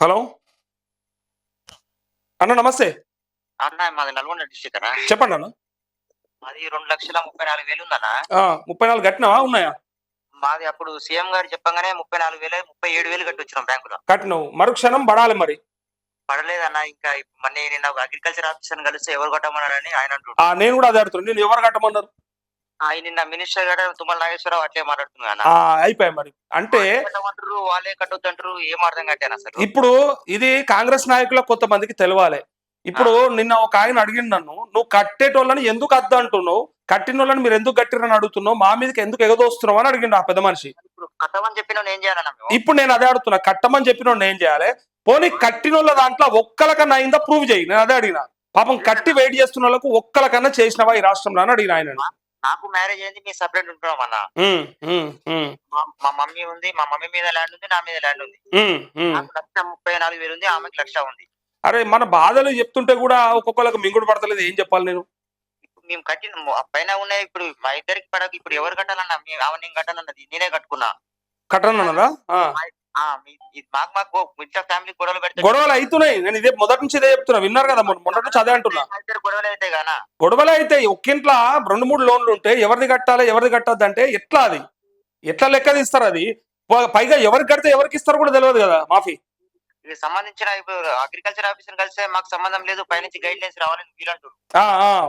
Hello? అన్న నమస్తే. అన్న మాది నల్గొండ డిస్టిక్ అన్న. చెప్పండి అన్న. మాది రెండు లక్షల ముప్పై నాలుగు వేలు ఉందన్న. ముప్పై నాలుగు కట్టినావా ఉన్నాయా? మాది అప్పుడు సీఎం గారు చెప్పగానే ముప్పై నాలుగు వేలు ముప్పై ఏడు వేలు కట్టి వచ్చినాం బ్యాంకులో. కట్టినావు. మరుక్షణం పడాలి మరి. పడలేదన్న ఇంకా మన నిన్న అగ్రికల్చర్ ఆఫీసర్ కలిస్తే ఎవరు కట్టమన్నారని ఆయన ఆ నేను కూడా అదే అడుగుతున్నా. నేను ఎవరు కట్టమన్నారు? నిన్న మినిస్టర్ గారు తుమ్మల నాగేశ్వరరావు అట్లే మాట్లాడుతున్నా అయిపోయాయి మరి. అంటే వాళ్ళే కట్టొద్దంటారు ఏం అర్థం కట్టాను అసలు. ఇప్పుడు ఇది కాంగ్రెస్ నాయకుల కొంతమందికి తెలవాలి. ఇప్పుడు నిన్న ఒక ఆయన అడిగిండు నన్ను నువ్వు కట్టేటోళ్ళని ఎందుకు అద్దు అంటున్నావు? కట్టిన వాళ్ళని మీరు ఎందుకు కట్టిరని అడుగుతున్నావు? మా మీదకి ఎందుకు ఎగదోస్తున్నావు? అని అడిగిండు ఆ పెద్ద మనిషి. ఇప్పుడు కట్టమని చెప్పిన ఏం చేయాలన్న ఇప్పుడు నేను అదే అడుగుతున్నా కట్టమని చెప్పిన ఏం చేయాలి. పోనీ కట్టిన వాళ్ళ దాంట్లో ఒక్కలకన్నా అయిందా? ప్రూవ్ చేయి. నేను అదే అడిగిన. పాపం కట్టి వెయిట్ చేస్తున్న వాళ్ళకు ఒక్కలకన్నా చేసినవా ఈ రాష్ట్రంలో? అని అడిగిన ఆయన నాకు మ్యారేజ్ అయింది మీ సపరేట్ ఉంటున్నాం అన్న. మా- మమ్మీ ఉంది మా మమ్మీ మీద ల్యాండ్ ఉంది నా మీద ల్యాండ్ ఉంది. నాకు లక్ష ముప్పై నాలుగు వేలు ఉంది ఆమెకి లక్ష ఉంది. అరే మన బాధలు చెప్తుంటే కూడా ఒక్కొక్కరికి మింగుడు పడతలేదు ఏం చెప్పాలి నేను? మేము కట్టిన పైన ఉన్నాయి ఇప్పుడు మా ఇద్దరికి పడక ఇప్పుడు ఎవరు కట్టాలన్నా? ఆమె నేను కట్టాలన్నది నేనే కట్టుకున్నా. ఇది మాకు మాకు మిగతా ఫ్యామిలీ గొడవలు పెడితే గొడవలు అవుతున్నాయి. నేను ఇదే మొదటి నుంచి ఇదే చెప్తున్నా. విన్నారు కదా మొన్న మొన్నటి నుంచి అదే అంటున్నా. గొడవలు అయితే గానా గొడవలు అయితే ఒక్కింట్లో రెండు మూడు లోన్లు ఉంటే ఎవరిది కట్టాలి ఎవరిది కట్టద్దు అంటే ఎట్లా అది? ఎట్లా లెక్క తీస్తారు అది? పైగా ఎవరికి కడితే ఎవరికి ఇస్తారు కూడా తెలియదు కదా మాఫీ. ఇది సంబంధించిన అగ్రికల్చర్ ఆఫీసర్ కలిస్తే మాకు సంబంధం లేదు. పైనుంచి గైడ్ లైన్స్ రావాలని వీలంటారు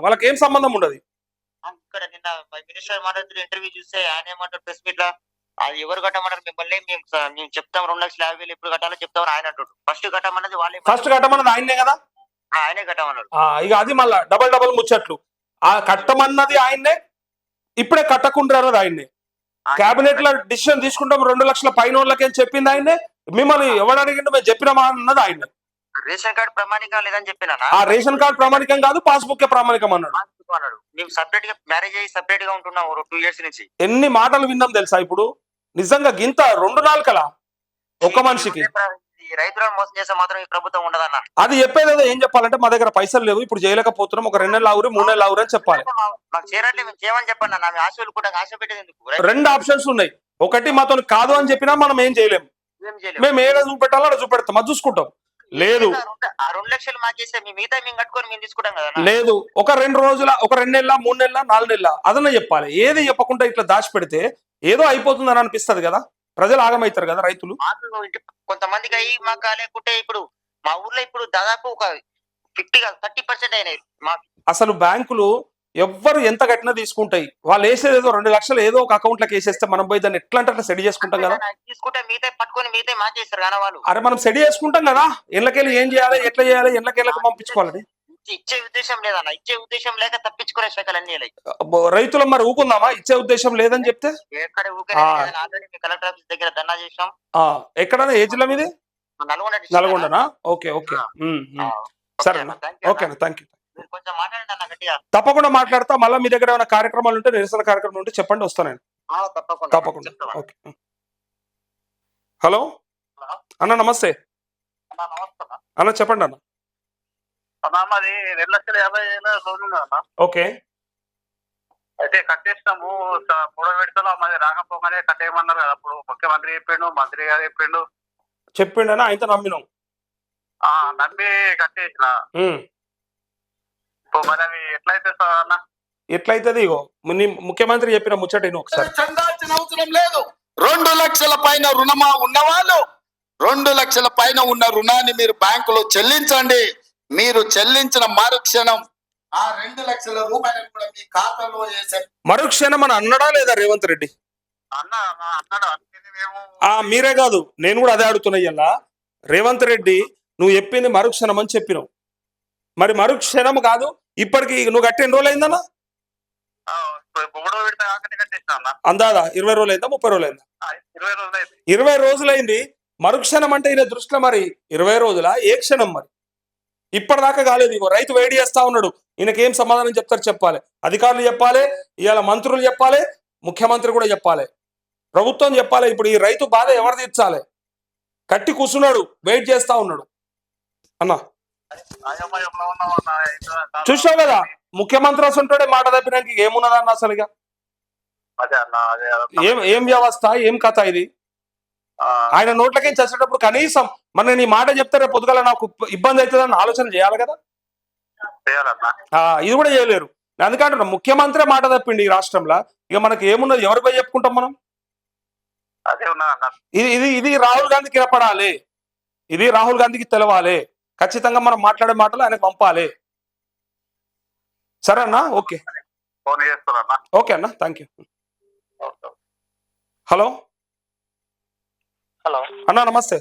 వాళ్ళకి ఏం సంబంధం ఉండదు. ఇక్కడ నిన్న మినిస్టర్ మాట్లాడుతున్న ఇంటర్వ్యూ చూస్తే ఆయన ఏమంటారు ప్రెస్ మీట్లో? అది ఎవరు కట్టమన్నారు మిమ్మల్ని? మేము మేము చెప్తాం రెండు లక్షల యాభై వేలు ఎప్పుడు కట్టాలో చెప్తామని ఆయన అంటాడు. ఫస్ట్ కట్టమన్నది వాళ్ళే ఫస్ట్ కట్టమన్నది ఆయన్నే కదా? ఆయనే కట్టమన్నాడు. ఇక అది మళ్ళా డబల్ డబల్ ముచ్చట్లు. ఆ కట్టమన్నది ఆయన్నే ఇప్పుడే కట్టకుండా ఆయన్నే. కేబినెట్లో డిసిషన్ తీసుకుంటాం రెండు లక్షల పైన వాళ్ళకి అని చెప్పింది ఆయన్నే. మిమ్మల్ని ఎవడు అడిగిండు మేము చెప్పినామా అన్నది ఆయన రేషన్ కార్డు ప్రమాణిక లేదని చెప్పినా ఆ రేషన్ కార్డ్ ప్రామాణికం కాదు పాస్బుక్ ప్రామాణికం అన్నాడు. అన్నాడు. మేము సపరేట్గా మ్యారేజ్ అయ్యి సపరేట్గా ఉంటున్నాం టూ ఇయర్స్ నుంచి. ఎన్ని మాటలు విన్నాం తెలుసా ఇప్పుడు? నిజంగా గింత రెండు నాలుకలా? ఒక్క మనిషికి. రైతులను మోసం మాత్రం ఈ ప్రభుత్వం ఉండదన్న. అది చెప్పేదేదో ఏం చెప్పాలంటే మా దగ్గర పైసలు లేవు ఇప్పుడు చేయలేకపోతున్నాం ఒక రెండు నెలలు ఆవురి మూడు నెలలు ఆవురి అని చెప్పాలి. మా- మాకు చేరట్లే మేము చేయమని చెప్పండి అన్న మేము ఆశలు కూడా ఆశ పెట్టేది రెండు ఆప్షన్స్ ఉన్నాయి. ఒకటి మాతో కాదు అని చెప్పినా మనం ఏం చేయలేం. ఏం చేయలేము. మేము ఏడ చూపెట్టాలో అక్కడ చూపెడతాం అది చూసుకుంటాం. లేదు. కదా. లేదు. ఒక రెండు రోజుల ఒక రెండు నెలల మూడు నెలల నాలుగు నెలల అదన్న చెప్పాలి. ఏది చెప్పకుండా ఇట్లా దాచిపెడితే ఏదో అయిపోతుందని అనిపిస్తది కదా? ప్రజలు ఆగమవుతారు కదా రైతులు? కొంతమందికి అయ్యి మాకు కాలేకుంటే ఇప్పుడు మా ఊర్లో ఇప్పుడు దాదాపు ఒక ఫిఫ్టీ థర్టీ పర్సెంట్ అయినాయి. అసలు బ్యాంకులు ఎవ్వరు ఎంత కట్టినా తీసుకుంటాయి. వాళ్ళు వేసేది ఏదో రెండు లక్షలు ఏదో ఒక అకౌంట్లోకి వేసేస్తే మనం పోయి దాన్ని ఎట్లా అంటే అట్లా సెట్ చేసుకుంటాం కదా. అరే మనం సెట్ చేసుకుంటాం కదా. ఇళ్ళకెళ్ళి ఏం చేయాలి ఎట్లా చేయాలి ఇళ్ళకెళ్ళకి పంపించుకోవాలని ఇచ్చే- ఉద్దేశం లేదన్న ఇచ్చే ఉద్దేశం లేక తప్పించుకునే అబ్బో, రైతులు మరి ఊకుందామా? ఇచ్చే ఉద్దేశం లేదని చెప్తే? ఎక్కడ కలెక్టర్ ఆఫీస్ దగ్గర ధర్నా చేసాం ఆ ఎక్కడన్నా ఏ జిల్లా మీది? నల్గొండనా? Okay okay. సరే అన్న, ఓకే. అన్న థ్యాంక్ యూ మీరు తప్పకుండా మాట్లాడతా. మళ్ళీ మీ దగ్గర ఏమైనా కార్యక్రమాలు ఉంటే నిరసన కార్యక్రమం ఉంటే చెప్పండి వస్తాను నేను. తప్పకుండా. ఓకే. హలో? అన్న నమస్తే. అన్న, చెప్పండి అన్న. మాది రెండు లక్షల యాభై వేల లోన్ ఉంది అన్న. ఓకే. అయితే కట్టేసినాము. మూడో విడతలో మాది రాకపోగానే కట్టేయమన్నారు కదా. అప్పుడు ముఖ్యమంత్రి చెప్పిండు మంత్రి గారు చెప్పిండు. చెప్పిండనా అయితే నమ్మినాం. ఆ నమ్మి కట్టేసిన. మరి ఎట్లయితే సార్ అన్న? ఎట్లయితది ఇగో? ముఖ్యమంత్రి చెప్పిన ముచ్చట ఒకసారి. చెందాల్సిన అవసరం లేదు. రెండు లక్షల పైన రుణమా ఉన్నవాళ్ళు? రెండు లక్షల పైన ఉన్న రుణాన్ని మీరు బ్యాంకులో చెల్లించండి. మీరు చెల్లించిన మరుక్షణం ఆ రెండు లక్షల రూపాయలను కూడా మీ ఖాతాలో వేసే మరుక్షణం మన అన్నడా లేదా రేవంత్ రెడ్డి? అన్న అన్నాడు. ఆ మీరే కాదు. నేను కూడా అదే అడుగుతున్నా ఇయ్యాల రేవంత్ రెడ్డి నువ్వు చెప్పింది మరుక్షణం అని చెప్పినావు. మరి మరుక్షణం కాదు ఇప్పటికి నువ్వు కట్టి ఎన్ని రోజులు అయిందన్నా? అందాదా ఇరవై రోజులు అయిందా ముప్పై రోజులు అయిందా? ఇరవై రోజులు అయింది. రోజులైంది మరుక్షణం అంటే ఈయన దృష్టిలో మరి ఇరవై రోజుల ఏ క్షణం మరి? ఇప్పటిదాకా కాలేదు ఇగో రైతు వేడి చేస్తా ఉన్నాడు. ఈయనకి ఏం సమాధానం చెప్తారు చెప్పాలి. అధికారులు చెప్పాలి ఇవాళ మంత్రులు చెప్పాలి ముఖ్యమంత్రి కూడా చెప్పాలి. ప్రభుత్వం చెప్పాలి ఇప్పుడు ఈ రైతు బాధ ఎవరు తీర్చాలి? కట్టి కూర్చున్నాడు వెయిట్ చేస్తా ఉన్నాడు. అన్న. ఇంకా చూసావు కదా? ముఖ్యమంత్రి అసంటాడే మాట తప్పినాక ఏమున్నదన్న అసలుగా? అదే. ఏం ఏం వ్యవస్థ ఏం కథ ఇది? ఆయన నోట్లకేం చేసేటప్పుడు కనీసం మరి నేను ఈ మాట చెప్తే రేపు పొద్దుగల నాకు ఇబ్బంది అవుతుందని ఆలోచన చేయాలి కదా? ఇది కూడా చేయలేరు. అందుకంటున్నా ముఖ్యమంత్రి మాట తప్పిండి ఈ రాష్ట్రంలో. ఇక మనకి ఏమున్నది? ఎవరిపై చెప్పుకుంటాం మనం? ఇది ఇది ఇది రాహుల్ గాంధీకి వినపడాలి. ఇది రాహుల్ గాంధీకి తెలవాలి. ఖచ్చితంగా మనం మాట్లాడే మాటలు ఆయనకు పంపాలి. సరే అన్నా. ఓకే ఓకే అన్న. Thank you. హలో? హలో. అన్నా నమస్తే.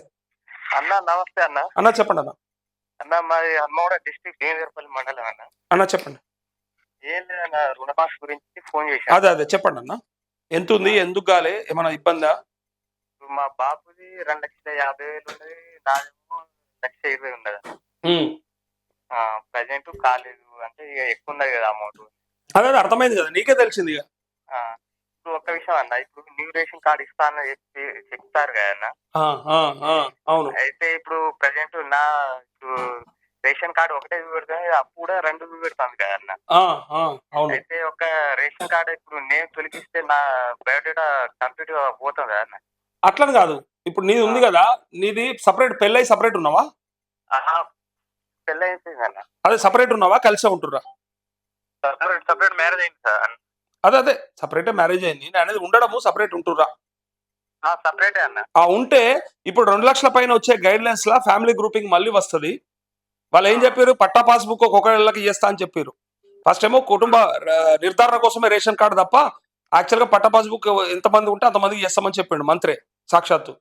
అన్న నమస్తే అన్న. అన్న చెప్పండి అన్న. అన్న మరి హన్మగూడ డిస్ట్రిక్ట్ దేవేపల్లి మండలం అన్న. అన్న చెప్పండి. ఏం లేదన్న రుణమాఫీ గురించి ఫోన్ చేశాను. అదే అదే చెప్పండి అన్న. ఎంత ఉంది? ఎందుకు కాలే? ఏమైనా ఇబ్బందా? మా బాబుది రెండు లక్షల యాభై వేలు ఉన్నది నాదేమో లక్ష ఇరవై ఉన్నది. ప్రజెంట్ కాలేదు అంటే ఇక ఎక్కువ ఉన్నది కదా అమౌంట్ అదే అర్థమైంది కదా నీకే తెలిసింది ఇప్పుడు ఒక విషయం అన్న ఇప్పుడు న్యూ రేషన్ కార్డు ఇస్తానని చెప్పి చెప్తారు కదా అవును. అయితే ఇప్పుడు ప్రజెంట్ నా ఇప్పుడు రేషన్ కార్డు ఒకటే పెడితే అప్పు కూడా రెండు పెడతాను కదా అన్న. అయితే ఒక రేషన్ కార్డు ఇప్పుడు నేను తొలగిస్తే నా బయోడేటా కంప్లీట్గా పోతుంది కదా అన్న. అట్లని కాదు. ఇప్పుడు నీది ఉంది కదా నీది సపరేట్ పెళ్ళై సపరేట్ ఉన్నావా? అదే సపరేట్ ఉన్నావా? కలిసే ఉంటుర్రా? సపరేట్ సపరేట్ మ్యారేజ్ అయింది సార్. అదే అదే. సపరేటే మ్యారేజ్ అయింది. నేను అనేది ఉండడము సపరేట్ అన్న. ఆ ఉంటే ఇప్పుడు రెండు లక్షల పైన వచ్చే గైడ్ లైన్స్ లా ఫ్యామిలీ గ్రూపింగ్ మళ్ళీ వస్తది. వాళ్ళు ఏం చెప్పారు పట్టా పాస్బుక్ ఒక్కొక్కళ్ళకి ఇస్తా అని చెప్పారు ఫస్ట్ ఏమో కుటుంబ నిర్ధారణ కోసమే రేషన్ కార్డు తప్ప యాక్చువల్గా పట్టా పాస్బుక్ ఎంతమంది ఉంటే అంతమందికి చేస్తామని చెప్పిండు మంత్రి సాక్షాత్తు.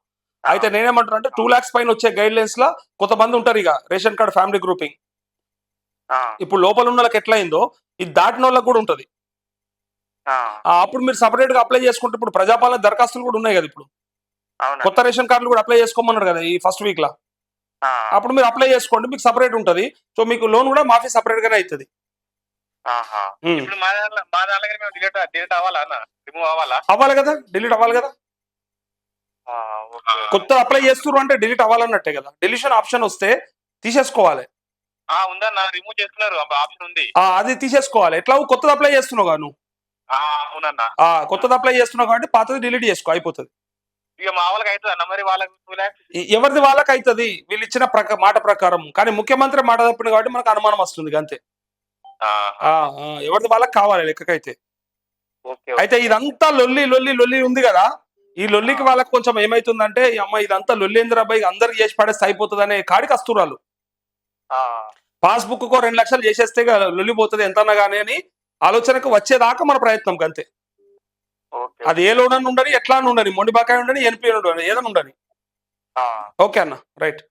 అయితే నేనేమంటున్నా అంటే టూ లాక్స్ పైన వచ్చే గైడ్ లైన్స్ లా కొంతమంది ఉంటారు ఇక రేషన్ కార్డు ఫ్యామిలీ గ్రూపింగ్ ఇప్పుడు లోపల ఉన్న వాళ్ళకి ఎట్లా అయిందో ఇది దాటిన వాళ్ళకి కూడా ఉంటది. అప్పుడు మీరు సపరేట్గా అప్లై చేసుకుంటే ఇప్పుడు ప్రజాపాలన దరఖాస్తులు కూడా ఉన్నాయి కదా ఇప్పుడు. కొత్త రేషన్ కార్డులు కూడా అప్లై చేసుకోమన్నారు కదా ఈ ఫస్ట్ వీక్ లా. అప్పుడు మీరు అప్లై చేసుకోండి మీకు సపరేట్ ఉంటది. సో మీకు లోన్ కూడా మాఫీ సపరేట్ గానే అవుతుంది అవ్వాలా కదా డిలీట్ అవ్వాలి కదా. కొత్త అప్లై చేస్తున్నారు అంటే డిలీట్ అవ్వాలన్నట్టే కదా. డిలీషన్ ఆప్షన్ వస్తే తీసేసుకోవాలి. ఉందన్న రిమూవ్ చేస్తున్నారు ఆప్షన్ ఉంది. అది తీసేసుకోవాలి. ఎట్లా? కొత్తది అప్లై చేస్తున్నావు నువ్వు. ఆ, అవునన్న. కొత్తది అప్లై చేస్తున్నావు కాబట్టి పాతది డిలీట్ చేసుకో అయిపోతుంది. ఇక మా వాళ్ళకి అవుతుంది అన్న మరి వాళ్ళకి ఎవరిది వాళ్ళకి అవుతుంది వీళ్ళు ఇచ్చిన మాట ప్రకారం. కానీ ముఖ్యమంత్రి మాట తప్పింది కాబట్టి మనకు అనుమానం వస్తుంది అంతే. ఎవరిది వాళ్ళకి కావాలి లెక్కకైతే. అయితే ఇదంతా లొల్లి లొల్లి లొల్లి ఉంది కదా. ఈ లొల్లికి వాళ్ళకి కొంచెం ఏమైతుందంటే ఈ అమ్మ ఇదంతా లొల్లి ఏందిరాబాయి అందరికి చేసి పడేస్తే అయిపోతుంది అనే కాడికి వస్తురాలు ఆ, పాస్బుక్ కో రెండు లక్షలు చేసేస్తే ఇక లొల్లి పోతుంది ఎంతన్నా కానీ అని ఆలోచనకు వచ్చేదాకా మన ప్రయత్నం అంతే అది ఏ లోన్ ఉండని ఎట్లా అని ఉండని మొండి బకాయి ఉండని ఎన్పి ఉండని ఏదైనా ఉండని. ఓకే అన్న రైట్.